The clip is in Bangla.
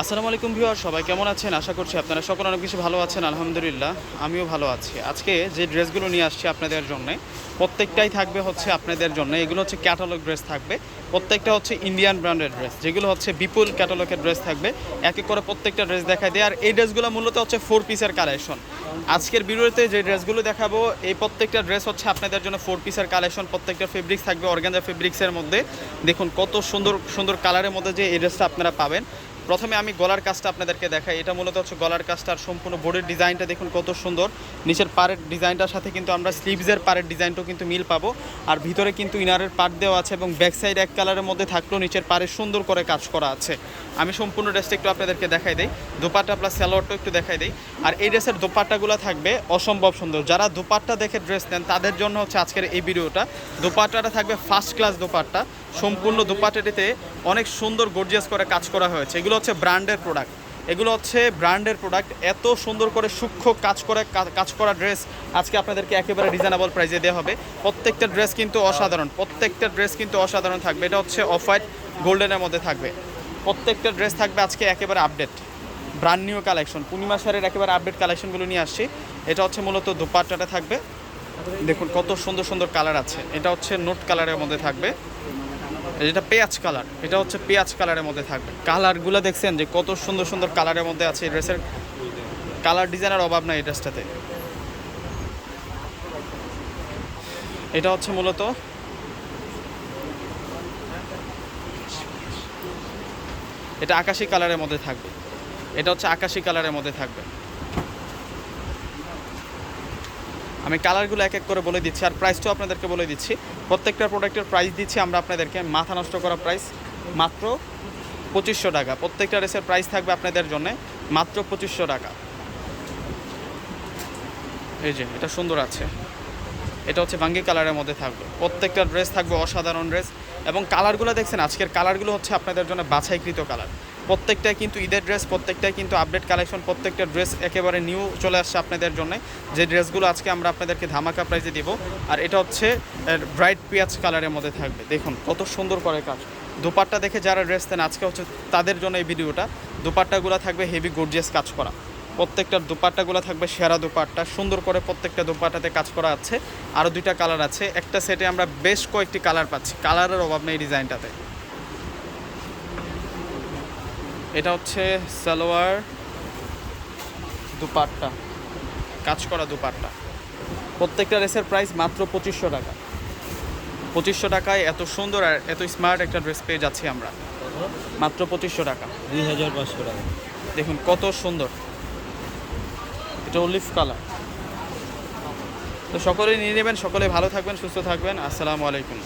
আসসালামু আলাইকুম ভিউয়ার, সবাই কেমন আছেন? আশা করছি আপনারা সকলে অনেক বেশি ভালো আছেন, আলহামদুলিল্লাহ। আমিও ভালো আছি। আজকে যে ড্রেসগুলো নিয়ে আসছি আপনাদের জন্য, প্রত্যেকটাই থাকবে হচ্ছে আপনাদের জন্য। এগুলো হচ্ছে ক্যাটালগ ড্রেস থাকবে। প্রত্যেকটা হচ্ছে ইন্ডিয়ান ব্র্যান্ডের ড্রেস। যেগুলো হচ্ছে বিপুল ক্যাটালগের ড্রেস থাকবে। এক এক করে প্রত্যেকটা ড্রেস দেখায় দেয় আর এই ড্রেসগুলো মূলত হচ্ছে ফোর পিসের কালেকশন। আজকের ভিডিওতে যে ড্রেসগুলো দেখাবো, এই প্রত্যেকটা ড্রেস হচ্ছে আপনাদের জন্য ফোর পিসের কালেকশন। প্রত্যেকটা ফেব্রিক্স থাকবে, অর্গানজা ফেব্রিক্সের মধ্যে। দেখুন কত সুন্দর সুন্দর কালারের মধ্যে যে এই ড্রেসটা আপনারা পাবেন। প্রথমে আমি গলার কাজটা আপনাদেরকে দেখাই। এটা মূলত হচ্ছে গলার কাজটা আর সম্পূর্ণ বোর্ডের ডিজাইনটা দেখুন কত সুন্দর। নিচের পাড়ের ডিজাইনটার সাথে কিন্তু আমরা স্লিভসের পাড়ের ডিজাইনটাও কিন্তু মিল পাবো। আর ভিতরে কিন্তু ইনারের পার্ট দেওয়া আছে এবং ব্যাক সাইড এক কালারের মধ্যে থাকলেও নিচের পাড়ে সুন্দর করে কাজ করা আছে। আমি সম্পূর্ণ ড্রেসটা একটু আপনাদেরকে দেখাই দিই। দোপাট্টা প্লাস স্যালোয়ারটাও একটু দেখাই দিই। আর এই ড্রেসের দোপাট্টাগুলো থাকবে অসম্ভব সুন্দর। যারা দোপাট্টা দেখে ড্রেস নেন, তাদের জন্য হচ্ছে আজকের এই ভিডিওটা। দোপাট্টাটা থাকবে ফার্স্ট ক্লাস দোপাট্টা। সম্পূর্ণ দোপাট্টাটিতে অনেক সুন্দর গর্জিয়াস করে কাজ করা হয়েছে। এগুলো হচ্ছে ব্র্যান্ডের প্রোডাক্ট। এগুলো হচ্ছে ব্র্যান্ডের প্রোডাক্ট। এত সুন্দর করে সূক্ষ্ম কাজ করে কাজ করা ড্রেস আজকে আপনাদেরকে একেবারে রিজনেবল প্রাইসে দেওয়া হবে। প্রত্যেকটা ড্রেস কিন্তু অসাধারণ, প্রত্যেকটা ড্রেস কিন্তু অসাধারণ থাকবে। এটা হচ্ছে অফ হোয়াইট গোল্ডেনের মধ্যে থাকবে। প্রত্যেকটা ড্রেস থাকবে আজকে একেবারে update brand new collection Purnima শাড়ির একেবারে আপডেট কালেকশনগুলো নিয়ে আসছি। এটা হচ্ছে মূলত দোপাট্টাটা থাকবে। দেখুন কত সুন্দর সুন্দর কালার আছে। এটা হচ্ছে নোট কালারের মধ্যে থাকবে। যেটা পেঁয়াজ কালার, এটা হচ্ছে পেঁয়াজ কালারের মধ্যে থাকবে। কালারগুলো দেখছেন যে কত সুন্দর সুন্দর কালারের মধ্যে আছে ড্রেসের। কালার ডিজাইনের অভাব নাই এই ড্রেসটাতে। এটা হচ্ছে মূলত এটা আকাশি কালারের মধ্যে থাকবে। এটা হচ্ছে আকাশি কালারের মধ্যে থাকবে। আমি কালারগুলো এক এক করে বলে দিচ্ছি আর প্রাইসটাও আপনাদেরকে বলে দিচ্ছি। প্রত্যেকটা প্রোডাক্টের প্রাইস দিচ্ছি আমরা আপনাদেরকে মাথা নষ্ট করা প্রাইস মাত্র পঁচিশশো টাকা। প্রত্যেকটা ড্রেসের প্রাইস থাকবে আপনাদের জন্য মাত্র পঁচিশশো টাকা। এই যে, এটা সুন্দর আছে। এটা হচ্ছে ভাঙ্গি কালারের মধ্যে থাকবে। প্রত্যেকটা ড্রেস থাকবে অসাধারণ ড্রেস এবং কালারগুলো দেখছেন, আজকের কালারগুলো হচ্ছে আপনাদের জন্য বাছাইকৃত কালার। প্রত্যেকটাই কিন্তু ঈদের ড্রেস প্রত্যেকটাই কিন্তু আপডেট কালেকশন প্রত্যেকটা ড্রেস একেবারে নিউ চলে আসছে আপনাদের জন্য। যে ড্রেসগুলো আজকে আমরা আপনাদেরকে ধামাকা প্রাইজে দিব, আর এটা হচ্ছে ব্রাইট পেঁয়াজ কালারের মধ্যে থাকবে। দেখুন, কত সুন্দর করে কাজ। দুপাট্টা দেখে যারা ড্রেস দেন, আজকে হচ্ছে তাদের জন্য এই ভিডিওটা। দুপাট্টাগুলো থাকবে হেভি গর্জিয়াস কাজ করা। প্রত্যেকটা দুপাট্টাগুলো থাকবে সেরা দুপাট্টা। সুন্দর করে প্রত্যেকটা দুপাট্টাতে কাজ করা আছে। আরও দুইটা কালার আছে। একটা সেটে আমরা বেশ কয়েকটি কালার পাচ্ছি। কালারের অভাব নেই ডিজাইনটাতে এটা হচ্ছে সালোয়ার দুপাট্টা। কাজ করা দুপাট্টা। প্রত্যেকটা ড্রেসের প্রাইস মাত্র পঁচিশশো টাকা। পঁচিশশো টাকায় এত সুন্দর আর এত স্মার্ট একটা ড্রেস পেয়ে যাচ্ছি আমরা। মাত্র পঁচিশশো টাকা। দুই হাজার পাঁচশো টাকা। দেখুন কত সুন্দর। এটা অলিভ কালার তো সকলেই নিয়ে নেবেন সকলে ভালো থাকবেন সুস্থ থাকবেন। আসসালামু আলাইকুম।